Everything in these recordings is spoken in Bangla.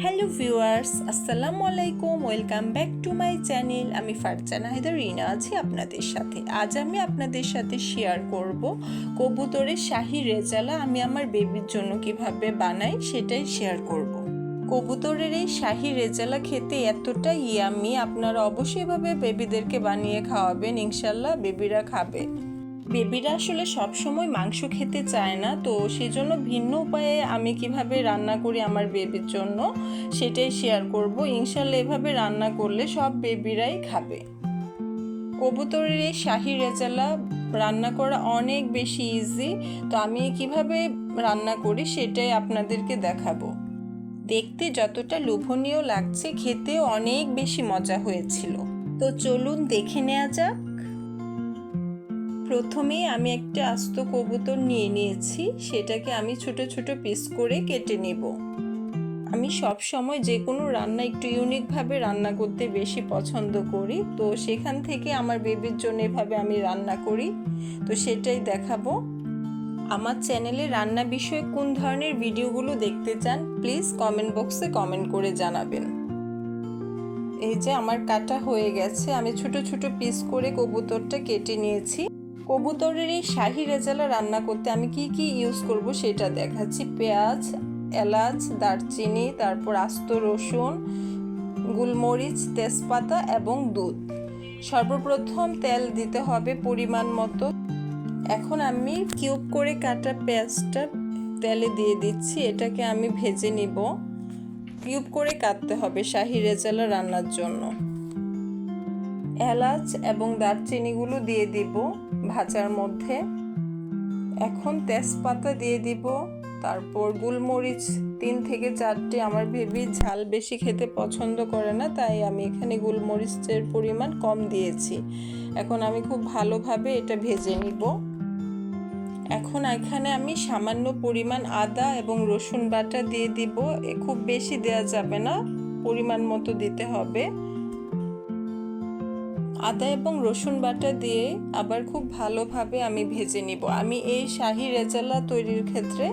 হ্যালো ভিউয়ার্স আসসালামু আলাইকুম welcome back to my channel আমি ফারজানা হায়দার রিনা আছি আপনাদের সাথে। আজ আমি আপনাদের সাথে শেয়ার করব কবুতরের শাহি রেজালা আমি আমার বেবির জন্য কীভাবে বানাই সেটাই শেয়ার করব। কবুতরের এই শাহি রেজালা খেতে এতটা ইয়ামি আপনারা অবশ্যই এভাবে বেবিদেরকে বানিয়ে খাওয়াবেন ইনশাল্লাহ বেবিরা খাবে। বেবিরা আসলে সবসময় মাংস খেতে চায় না, তো সেজন্য ভিন্ন উপায়ে আমি কীভাবে রান্না করি আমার বেবির জন্য সেটাই শেয়ার করব। ইনশাল্লাহ এভাবে রান্না করলে সব বেবিরাই খাবে। কবুতরের এই শাহি রেজালা রান্না করা অনেক বেশি ইজি তো আমি কীভাবে রান্না করি সেটাই আপনাদেরকে দেখাবো। দেখতে যতটা লোভনীয় লাগছে খেতে অনেক বেশি মজা হয়েছিল। তো চলুন দেখে নেওয়া যাক। প্রথমে আমি একটা আস্ত কবুতর নিয়ে নিয়েছি, সেটাকে আমি ছোট ছোট পিস করে কেটে নেব। আমি সব সময় যে কোনো রান্না একটু ইউনিকভাবে রান্না করতে বেশি পছন্দ করি, তো সেখান থেকে আমার বেবির জন্য এভাবে আমি রান্না করি। তো সেটাই দেখাবো। আমার চ্যানেলে রান্না বিষয়ে কোন ধরনের ভিডিওগুলো দেখতে চান প্লিজ কমেন্ট বক্সে কমেন্ট করে জানাবেন। এই যে আমার কাটা হয়ে গেছে, আমি ছোট ছোট পিস করে কবুতরটা কেটে নিয়েছি। কবুতরের এই শাহি রেজালা রান্না করতে আমি কি কি ইউজ করব সেটা দেখাচ্ছি। পেঁয়াজ, এলাচ, দারচিনি, তারপর আস্ত রসুন, গুলমরিচ, তেজপাতা এবং দুধ। সর্বপ্রথম তেল দিতে হবে পরিমাণ মতো। এখন আমি কিউব করে কাটা পেঁয়াজটা তেলে দিয়ে দিচ্ছি, এটাকে আমি ভেজে নিব। কিউব করে কাটতে হবে শাহি রেজালা রান্নার জন্য। এলাচ এবং দারচিনিগুলো দিয়ে দিব। ভাজার মধ্যে। এখন তেজপাতা দিয়ে দিব, তারপর গোলমরিচ তিন থেকে চারটে। আমার ভেবি ঝাল বেশি খেতে পছন্দ করে না, তাই আমি এখানে গোলমরিচের পরিমাণ কম দিয়েছি। এখন আমি খুব ভালোভাবে এটা ভেজে নিব। এখন এখানে আমি সামান্য পরিমাণ আদা এবং রসুন বাটা দিয়ে দিব। খুব বেশি দেওয়া যাবে না, পরিমাণ মতো দিতে হবে। আদা এবং রসুন বাটা দিয়ে আবার খুব ভালোভাবে আমি ভেজে নিব। আমি এই শাহি রেজালা তৈরির ক্ষেত্রে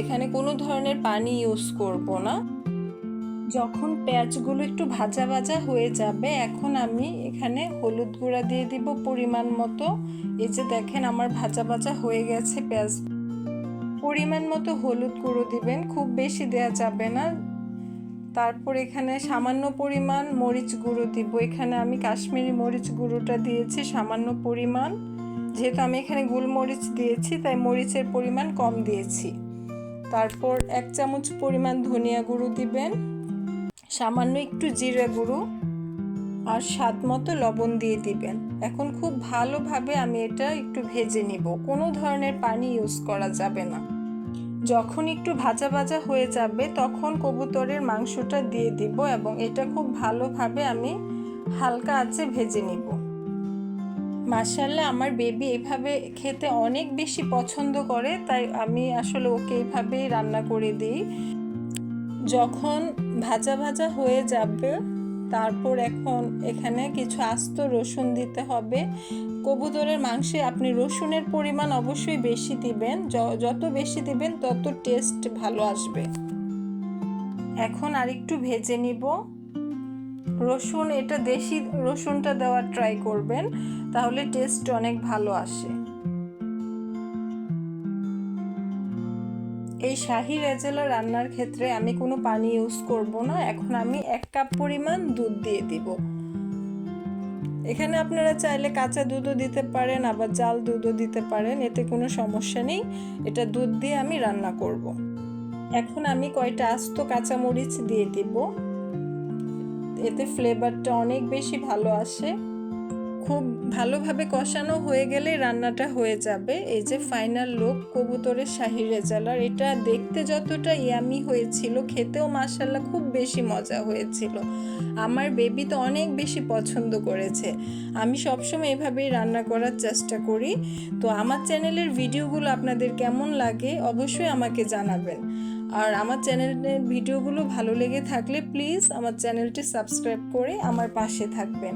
এখানে কোনো ধরনের পানি ইউজ করব না। যখন পেঁয়াজগুলো একটু ভাজা ভাজা হয়ে যাবে, এখন আমি এখানে হলুদ গুঁড়া দিয়ে দিব পরিমাণ মতো। এই যে দেখেন আমার ভাজা ভাজা হয়ে গেছে পেঁয়াজ। পরিমাণ মতো হলুদ গুঁড়ো দিবেন, খুব বেশি দেওয়া যাবে না। তারপর এখানে সামান্য পরিমাণ মরিচ গুঁড়ো দিব। এখানে আমি কাশ্মীরি মরিচ গুঁড়োটা দিয়েছি, সামান্য পরিমাণ। যেহেতু আমি এখানে গুলমরিচ দিয়েছি, তাই মরিচের পরিমাণ কম দিয়েছি। তারপর এক চামচ পরিমাণ ধনিয়া গুঁড়ো দিবেন, সামান্য একটু জিরা গুঁড়ো আর স্বাদ মতো লবণ দিয়ে দিবেন। এখন খুব ভালোভাবে আমি এটা একটু ভেজে নিব। কোনো ধরনের পানি ইউজ করা যাবে না। যখন একটু ভাজা ভাজা হয়ে যাবে, তখন কবুতরের মাংসটা দিয়ে দিব এবং এটা খুব ভালোভাবে আমি হালকা আঁচে ভেজে নিব। মাসাল্লাহ আমার বেবি এভাবে খেতে অনেক বেশি পছন্দ করে, তাই আমি আসলে ওকে এইভাবেই রান্না করে দিই। যখন ভাজা ভাজা হয়ে যাবে তারপর এখন এখানে কিছু আস্ত রসুন দিতে হবে। কবুতরের মাংসে আপনি রসুনের পরিমাণ অবশ্যই বেশি দিবেন। যত বেশি দিবেন, তত টেস্ট ভালো আসবে। এখন আরেকটু ভেজে নিব। রসুন, এটা দেশি রসুনটা দেওয়ার ট্রাই করবেন, তাহলে টেস্ট অনেক ভালো আসে। এই শাহি রেজেলা রান্নার ক্ষেত্রে আমি কোনো পানি ইউজ করব না, এখন আমি এক কাপ পরিমাণ দুধ দিয়ে দিব। এখানে আপনারা চাইলে কাঁচা দুধও দিতে পারেন, আবার জাল দুধও দিতে পারেন, এতে কোনো সমস্যা নেই। এটা দুধ দিয়ে আমি রান্না করব। এখন আমি কয়টা আস্ত কাঁচামরিচ দিয়ে দিব। এতে ফ্লেভারটা অনেক বেশি ভালো আসে। খুব ভালোভাবে কষানো হয়ে গেলে রান্নাটা হয়ে যাবে। এই যে ফাইনাল লুক কবুতরের শাহি রেজালার এটা দেখতে যতটা ইয়ামি হয়েছিল, খেতেও মাসাল্লাহ খুব বেশি মজা হয়েছিল। আমার বেবি তো অনেক বেশি পছন্দ করেছে। আমি সবসময় এভাবেই রান্না করার চেষ্টা করি। তো আমার চ্যানেলের ভিডিওগুলো আপনাদের কেমন লাগে, অবশ্যই আমাকে জানাবেন। আর আমার চ্যানেলের ভিডিওগুলো ভালো লেগে থাকলে প্লিজ আমার চ্যানেলটি সাবস্ক্রাইব করে আমার পাশে থাকবেন।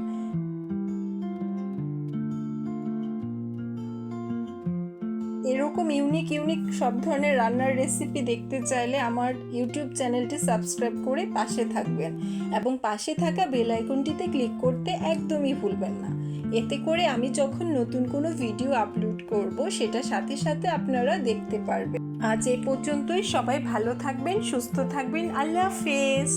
এরকম ইউনিক ইউনিক সব ধরনের রান্নার রেসিপি দেখতে চাইলে আমার ইউটিউব চ্যানেলটি সাবস্ক্রাইব করে পাশে থাকবেন এবং পাশে থাকা বেল আইকনটিতে ক্লিক করতে একদমই ভুলবেন না। এতে করে আমি যখন নতুন কোনো ভিডিও আপলোড করব সেটা সাথে সাথে আপনারা দেখতে পারবেন। আজ এই পর্যন্তই। সবাই ভালো থাকবেন, সুস্থ থাকবেন। আল্লাহ হাফেজ।